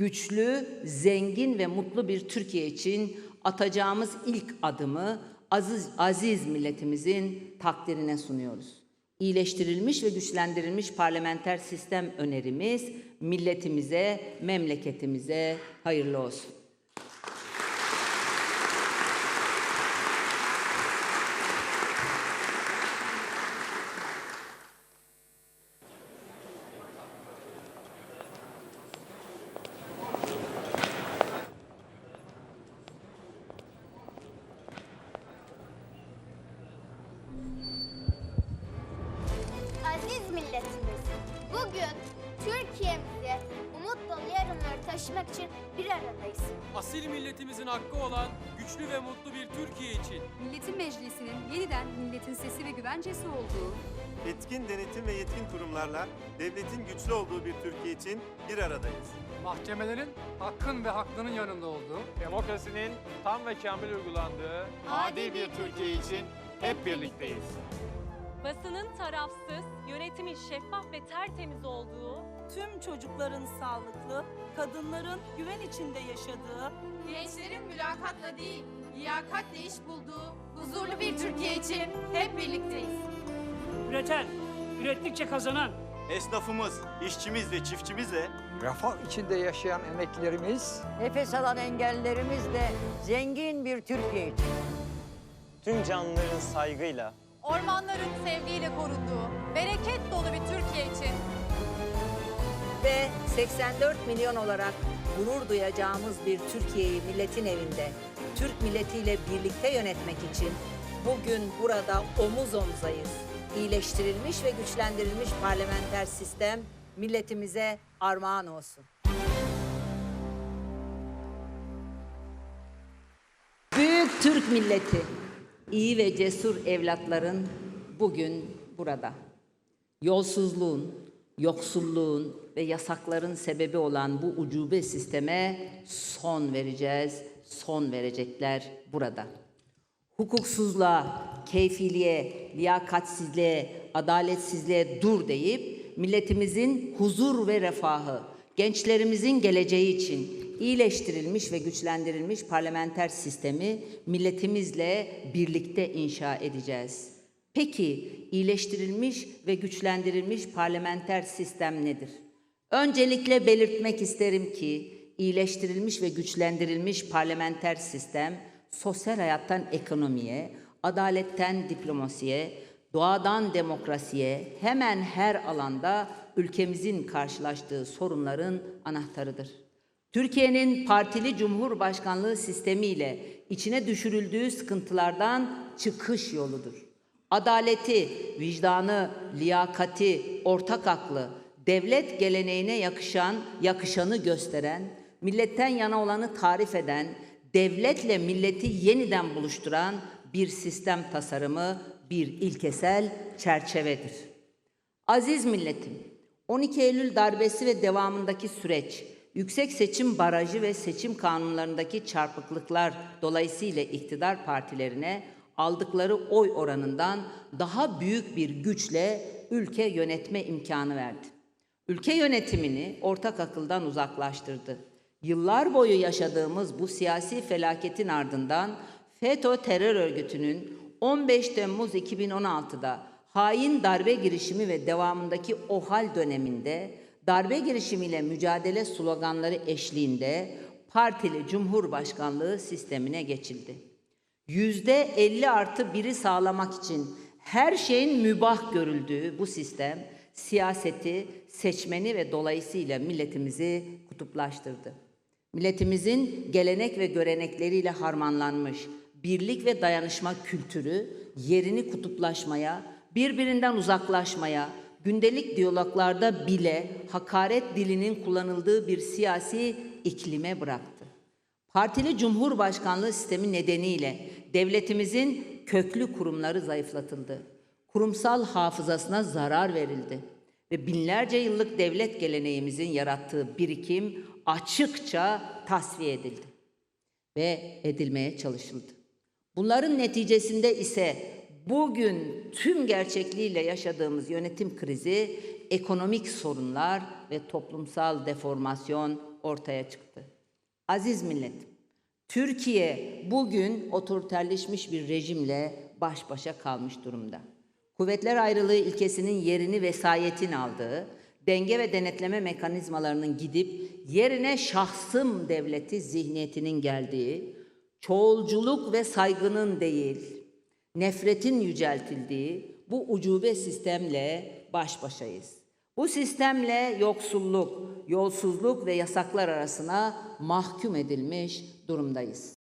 güçlü, zengin ve mutlu bir Türkiye için atacağımız ilk adımı aziz, aziz milletimizin takdirine sunuyoruz. İyileştirilmiş ve güçlendirilmiş parlamenter sistem önerimiz milletimize, memleketimize hayırlı olsun. Taşımak için bir aradayız. Asil milletimizin hakkı olan güçlü ve mutlu bir Türkiye için Milletin Meclisi'nin yeniden milletin sesi ve güvencesi olduğu, Etkin denetim ve yetkin kurumlarla devletin güçlü olduğu bir Türkiye için bir aradayız. mahkemelerin hakkın ve haklının yanında olduğu, Demokrasinin tam ve kamil uygulandığı Adil bir Türkiye için hep birlikteyiz. Basının tarafsız, yönetimin şeffaf ve tertemiz olduğu, tüm çocukların sağlıklı, kadınların güven içinde yaşadığı, Gençlerin mülakatla değil, liyakatle iş bulduğu huzurlu bir Türkiye için hep birlikteyiz. üreten, ürettikçe kazanan, Esnafımız, işçimiz ve çiftçimizle refah içinde yaşayan emeklilerimiz, Nefes alan engellerimizle zengin bir Türkiye için. Tüm canlıların saygıyla ormanların sevgiyle korunduğu, bereket dolu bir Türkiye için Ve 84 milyon olarak gurur duyacağımız bir Türkiye'yi milletin evinde, Türk milletiyle birlikte yönetmek için bugün burada omuz omuzayız. İyileştirilmiş ve güçlendirilmiş parlamenter sistem milletimize armağan olsun. Büyük Türk milleti, iyi ve cesur evlatların bugün burada. Yolsuzluğun, yoksulluğun ve yasakların sebebi olan bu ucube sisteme son vereceğiz, son verecekler burada. Hukuksuzluğa, keyfiliğe, liyakatsizliğe, adaletsizliğe dur deyip milletimizin huzur ve refahı, gençlerimizin geleceği için iyileştirilmiş ve güçlendirilmiş parlamenter sistemi milletimizle birlikte inşa edeceğiz. Peki iyileştirilmiş ve güçlendirilmiş parlamenter sistem nedir? Öncelikle belirtmek isterim ki iyileştirilmiş ve güçlendirilmiş parlamenter sistem sosyal hayattan ekonomiye, adaletten diplomasiye, doğadan demokrasiye hemen her alanda ülkemizin karşılaştığı sorunların anahtarıdır. Türkiye'nin partili cumhurbaşkanlığı sistemiyle içine düşürüldüğü sıkıntılardan çıkış yoludur. Adaleti, vicdanı, liyakati, ortak aklı, devlet geleneğine yakışan, yakışanı gösteren, milletten yana olanı tarif eden, devletle milleti yeniden buluşturan bir sistem tasarımı bir ilkesel çerçevedir. Aziz milletim, 12 Eylül darbesi ve devamındaki süreç, yüksek seçim barajı ve seçim kanunlarındaki çarpıklıklar dolayısıyla iktidar partilerine aldıkları oy oranından daha büyük bir güçle ülke yönetme imkanı verdi. Ülke yönetimini ortak akıldan uzaklaştırdı. Yıllar boyu yaşadığımız bu siyasi felaketin ardından FETÖ terör örgütünün 15 Temmuz 2016'da hain darbe girişimi ve devamındaki OHAL döneminde darbe girişimiyle mücadele sloganları eşliğinde partili cumhurbaşkanlığı sistemine geçildi. Yüzde 50 artı biri sağlamak için her şeyin mübah görüldüğü bu sistem siyaseti, seçmeni ve dolayısıyla milletimizi kutuplaştırdı. Milletimizin gelenek ve görenekleriyle harmanlanmış birlik ve dayanışma kültürü yerini kutuplaşmaya, birbirinden uzaklaşmaya, gündelik diyaloglarda bile hakaret dilinin kullanıldığı bir siyasi iklime bıraktı. Partili Cumhurbaşkanlığı sistemi nedeniyle devletimizin köklü kurumları zayıflatıldı. Kurumsal hafızasına zarar verildi ve binlerce yıllık devlet geleneğimizin yarattığı birikim açıkça tasfiye edildi ve edilmeye çalışıldı. Bunların neticesinde ise bugün tüm gerçekliğiyle yaşadığımız yönetim krizi, ekonomik sorunlar ve toplumsal deformasyon ortaya çıktı. Aziz millet, Türkiye bugün otoriterleşmiş bir rejimle baş başa kalmış durumda. Kuvvetler ayrılığı ilkesinin yerini vesayetin aldığı, denge ve denetleme mekanizmalarının gidip yerine şahsım devleti zihniyetinin geldiği, çoğulculuk ve saygının değil, nefretin yüceltildiği bu ucube sistemle baş başayız. Bu sistemle yoksulluk, yolsuzluk ve yasaklar arasına mahkum edilmiş durumdayız.